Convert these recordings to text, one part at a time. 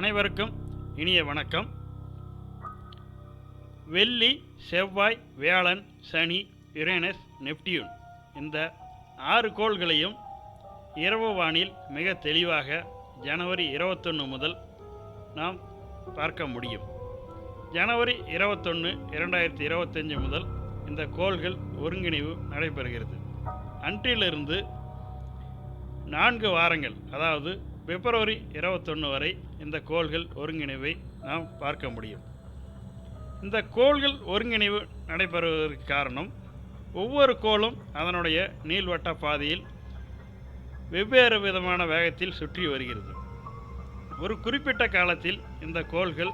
அனைவருக்கும் இனிய வணக்கம். வெள்ளி செவ்வாய் வியாழன் சனி யுரேனஸ் நெப்டியூன் இந்த ஆறு கோள்களையும் இரவு வானில் மிக தெளிவாக ஜனவரி இருபத்தொன்று முதல் நாம் பார்க்க முடியும். ஜனவரி இருபத்தொன்று இரண்டாயிரத்தி இருபத்தஞ்சு முதல் இந்த கோள்கள் ஒருங்கிணைவு நடைபெறுகிறது. அன்றிலிருந்து நான்கு வாரங்கள் அதாவது பிப்ரவரி இருபத்தொன்று வரை இந்த கோள்கள் ஒருங்கிணைவை நாம் பார்க்க முடியும். இந்த கோள்கள் ஒருங்கிணைவு நடைபெறுவதற்கு காரணம் ஒவ்வொரு கோளும் அதனுடைய நீள்வட்ட பாதையில் வெவ்வேறு விதமான வேகத்தில் சுற்றி வருகிறது. ஒரு குறிப்பிட்ட காலத்தில் இந்த கோள்கள்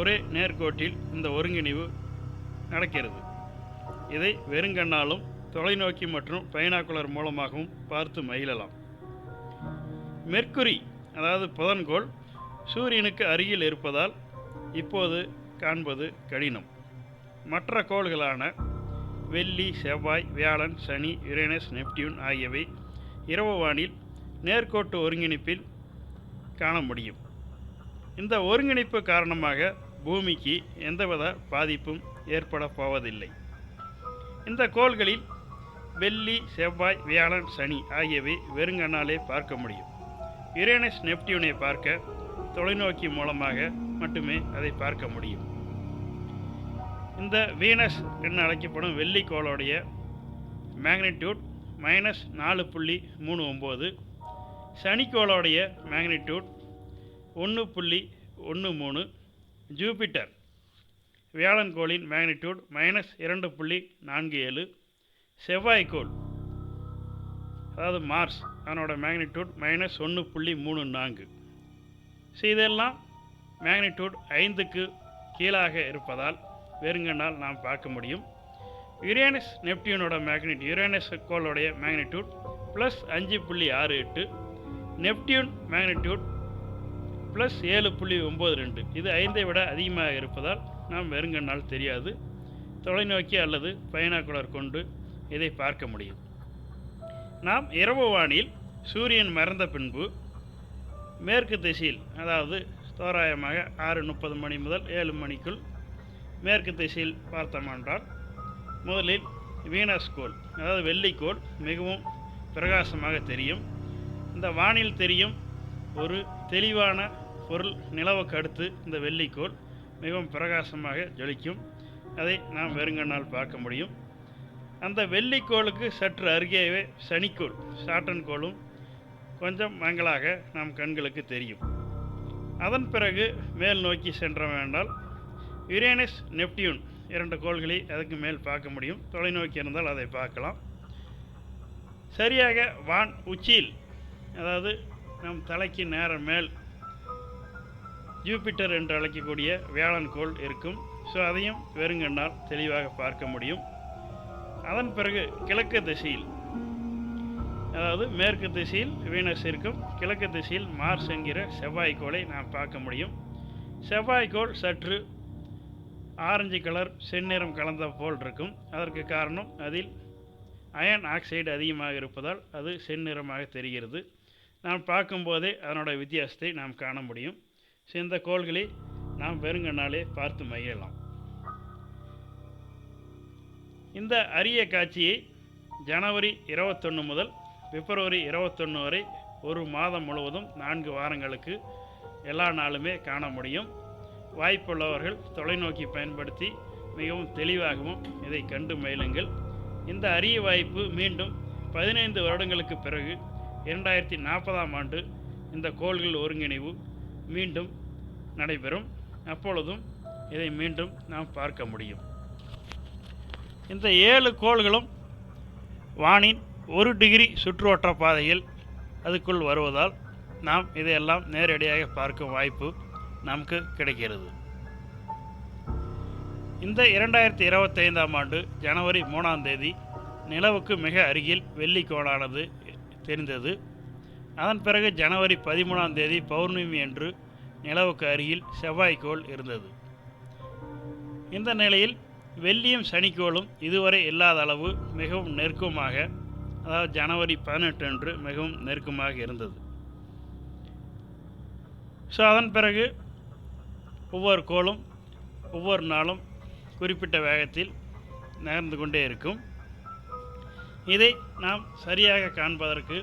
ஒரே நேர்கோட்டில் இந்த ஒருங்கிணைவு நடக்கிறது. இதை வெறுங்கண்ணாலும் தொலைநோக்கி மற்றும் பைனாக்குலர் மூலமாகவும் பார்த்து மகிழலாம். மெர்க்குரி அதாவது புதன்கோள் சூரியனுக்கு அருகில் இருப்பதால் இப்போது காண்பது கடினம். மற்ற கோள்களான வெள்ளி செவ்வாய் வியாழன் சனி யுரேனஸ் நெப்டியூன் ஆகியவை இரவு வானில் நேர்கோட்டு ஒருங்கிணைப்பில் காண முடியும். இந்த ஒருங்கிணைப்பு காரணமாக பூமிக்கு எந்தவித பாதிப்பும் ஏற்பட போவதில்லை. இந்த கோள்களில் வெள்ளி செவ்வாய் வியாழன் சனி ஆகியவை வெறுங்கண்ணாலே பார்க்க முடியும். யுரேனஸ் நெப்டியூனை பார்க்க தொலைநோக்கி மூலமாக மட்டுமே அதை பார்க்க முடியும். இந்த வீனஸ் என்று அழைக்கப்படும் வெள்ளிக்கோளுடைய மேக்னிடியூட் மைனஸ் நாலு புள்ளி மூணு ஒம்பது சனிக்கோளோடைய மேக்னிடியூட் ஒன்று புள்ளி ஒன்று மூணு ஜூபிட்டர் வியாழன்கோளின் மேக்னிடியூட் மைனஸ் இரண்டு புள்ளி நான்கு ஏழு செவ்வாய்க்கோள் அதாவது மார்ஸ் அதனோட மேக்னிடியூட் மைனஸ் ஒன்று புள்ளி மூணு நான்கு. ஸோ இதெல்லாம் மேக்னிடியூட் ஐந்துக்கு கீழாக இருப்பதால் வெறுங்கண்ணால் நாம் பார்க்க முடியும். யுரேனஸ் நெப்டியூனோட மேக்னிட் யுரேனஸ் கோளுடைய மேக்னிடியூட் ப்ளஸ் அஞ்சு புள்ளி ஆறு எட்டு நெப்டியூன் மேக்னிடியூட் ப்ளஸ் ஏழு புள்ளி ஒம்பது ரெண்டு. இது ஐந்தை விட அதிகமாக இருப்பதால் நாம் வெறுங்கண்ணால் தெரியாது. தொலைநோக்கி அல்லது பைனாக்குலர் கொண்டு இதை பார்க்க முடியும். நாம் இரவு வானில் சூரியன் மறைந்த பின்பு மேற்கு திசையில் அதாவது தோராயமாக ஆறு முப்பது மணி முதல் ஏழு மணிக்குள் மேற்கு திசையில் பார்த்தோமென்றால் முதலில் வீனஸ் கோள் அதாவது வெள்ளிக்கோள் மிகவும் பிரகாசமாக தெரியும். இந்த வானில் தெரியும் ஒரு தெளிவான பொருள் நிலவுக்கு அடுத்து இந்த வெள்ளிக்கோள் மிகவும் பிரகாசமாக ஜொலிக்கும். அதை நாம் வெறுங்கண்ணால் பார்க்க முடியும். அந்த வெள்ளிக்கோளுக்கு சற்று அருகேவே சனிக்கோள் சாட்டன் கோளும் கொஞ்சம் மங்களாக நம் கண்களுக்கு தெரியும். அதன் பிறகு மேல் நோக்கி சென்ற வேண்டால் யுரேனஸ் நெப்டியூன் இரண்டு கோள்களை அதுக்கு மேல் பார்க்க முடியும். தொலைநோக்கி இருந்தால் அதை பார்க்கலாம். சரியாக வான் உச்சியில் அதாவது நம் தலைக்கு நேர மேல் ஜூபிட்டர் என்று அழைக்கக்கூடிய வியாழன் கோள் இருக்கும். ஸோ அதையும் வெறுங்கண்ணால் தெளிவாக பார்க்க முடியும். அதன் பிறகு கிழக்கு திசையில் அதாவது மேற்கு திசையில் வீனஸ் இருக்கும். கிழக்கு திசையில் மார்ஸ் என்கிற செவ்வாய்க்கோளை நாம் பார்க்க முடியும். செவ்வாய்க்கோள் சற்று ஆரஞ்சு கலர் செந்நிறம் கலந்த போல் இருக்கும். அதற்கு காரணம் அதில் அயன் ஆக்சைடு அதிகமாக இருப்பதால் அது செந்நிறமாக தெரிகிறது. நாம் பார்க்கும்போதே அதனோட வித்தியாசத்தை நாம் காண முடியும். ஸோ இந்த கோள்களை நாம் பெருங்கண்ணாலே பார்த்து மகிழலாம். இந்த அரிய காட்சியை ஜனவரி இருபத்தொன்று முதல் பிப்ரவரி இருபத்தொன்று வரை ஒரு மாதம் முழுவதும் நான்கு வாரங்களுக்கு எல்லா நாளுமே காண முடியும். வாய்ப்புள்ளவர்கள் தொலைநோக்கி பயன்படுத்தி மிகவும் தெளிவாகவும் இதை கண்டு மயிலுங்கள் இந்த அரிய வாய்ப்பு மீண்டும் பதினைந்து வருடங்களுக்கு பிறகு இரண்டாயிரத்தி நாற்பதாம் ஆண்டு இந்த கோள்கள் ஒருங்கிணைவு மீண்டும் நடைபெறும். அப்பொழுதும் இதை மீண்டும் நாம் பார்க்க முடியும். இந்த ஏழு கோள்களும் வானின் ஒரு டிகிரி சுற்றுவட்ட பாதையில் அதுக்குள் வருவதால் நாம் இதையெல்லாம் நேரடியாக பார்க்கும் வாய்ப்பு நமக்கு கிடைக்கிறது. இந்த இரண்டாயிரத்தி இருபத்தைந்தாம் ஆண்டு ஜனவரி மூணாம் தேதி நிலவுக்கு மிக அருகில் வெள்ளி கோளானது தெரிந்தது. அதன் பிறகு ஜனவரி பதிமூணாம் தேதி பௌர்ணமி என்று நிலவுக்கு அருகில் செவ்வாய்க்கோள் இருந்தது. இந்த நிலையில் வெள்ளியும் சனிக்கோளும் இதுவரை இல்லாத அளவு மிகவும் நெருக்கமாக அதாவது ஜனவரி பதினெட்டு அன்று மிகவும் நெருக்கமாக இருந்தது. ஸோ அதன் பிறகு ஒவ்வொரு கோளும் ஒவ்வொரு நாளும் குறிப்பிட்ட வேகத்தில் நகர்ந்து கொண்டே இருக்கும். இதை நாம் சரியாக காண்பதற்கு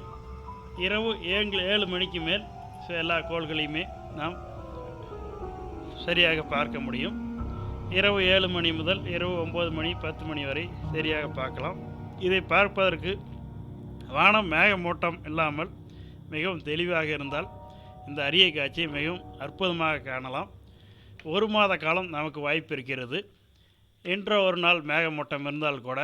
இரவு ஏழு ஏழு மணிக்கு மேல் ஸோ எல்லா கோள்களையுமே நாம் சரியாக பார்க்க முடியும். இரவு ஏழு மணி முதல் இரவு ஒம்பது மணி பத்து மணி வரை சரியாக பார்க்கலாம். இதை பார்ப்பதற்கு வானம் மேகமூட்டம் இல்லாமல் மிகவும் தெளிவாக இருந்தால் இந்த அரிய காட்சியை மிகவும் அற்புதமாக காணலாம். ஒரு மாத காலம் நமக்கு வாய்ப்பு இருக்கிறது. இன்றோ ஒரு நாள் மேகமூட்டம் இருந்தால் கூட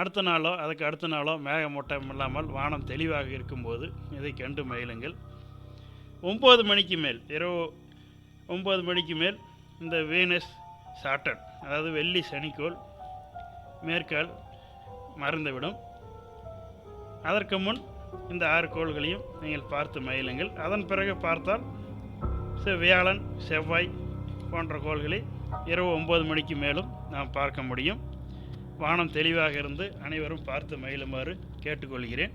அடுத்த நாளோ அதுக்கு அடுத்த நாளோ மேகமூட்டம் இல்லாமல் வானம் தெளிவாக இருக்கும்போது இதை கண்டு மகிழுங்கள். ஒம்பது மணிக்கு மேல் இரவு ஒம்பது மணிக்கு மேல் இந்த வீனஸ் சாட்டன் அதாவது வெள்ளி சனிக்கோள் மேற்கால் மறந்துவிடும். அதற்கு முன் இந்த ஆறு கோள்களையும் நீங்கள் பார்த்து மயிலுங்கள் அதன் பிறகு பார்த்தால் வியாழன் செவ்வாய் போன்ற கோள்களை இரவு ஒம்பது மணிக்கு மேலும் நாம் பார்க்க முடியும். வானம் தெளிவாக இருந்து அனைவரும் பார்த்து மயிலுமாறு கேட்டுக்கொள்கிறேன்.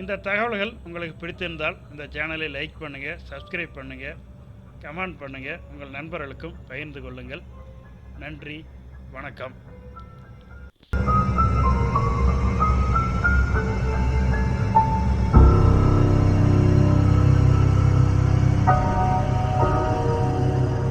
இந்த தகவல்கள் உங்களுக்கு பிடித்திருந்தால் இந்த சேனலை லைக் பண்ணுங்கள் சப்ஸ்கிரைப் பண்ணுங்கள் கமெண்ட் பண்ணுங்கள் உங்கள் நண்பர்களுக்கும் பகிர்ந்து கொள்ளுங்கள். நன்றி. வணக்கம்.